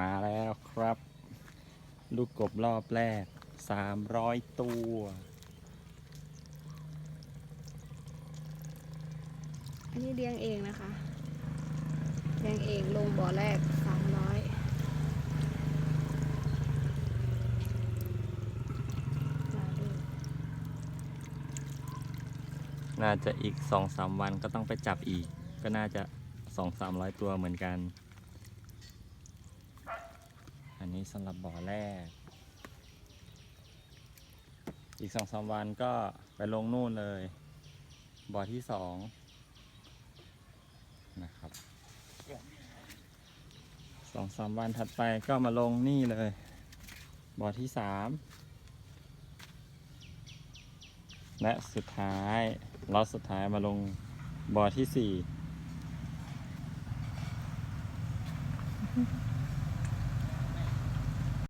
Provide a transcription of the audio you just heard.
มาแล้วครับ ลูกกบรอบแรก300ตัว อันนี้เลี้ยงเองนะคะ เลี้ยงเองลงบ่อแรกสามร้อยมาดูน่าจะอีก2-3วันก็ต้องไปจับอีก ก็น่าจะ2-300ตัวเหมือนกันอั นี้สำหรับบ่อแรก อีก2-3วันก็ไปลงนู่นเลย บ่อที่2นะครับ2-3วันถัดไปก็มาลงนี่เลย บ่อที่3และสุดท้ายล็อตสุดท้ายมาลงบ่อที่สี่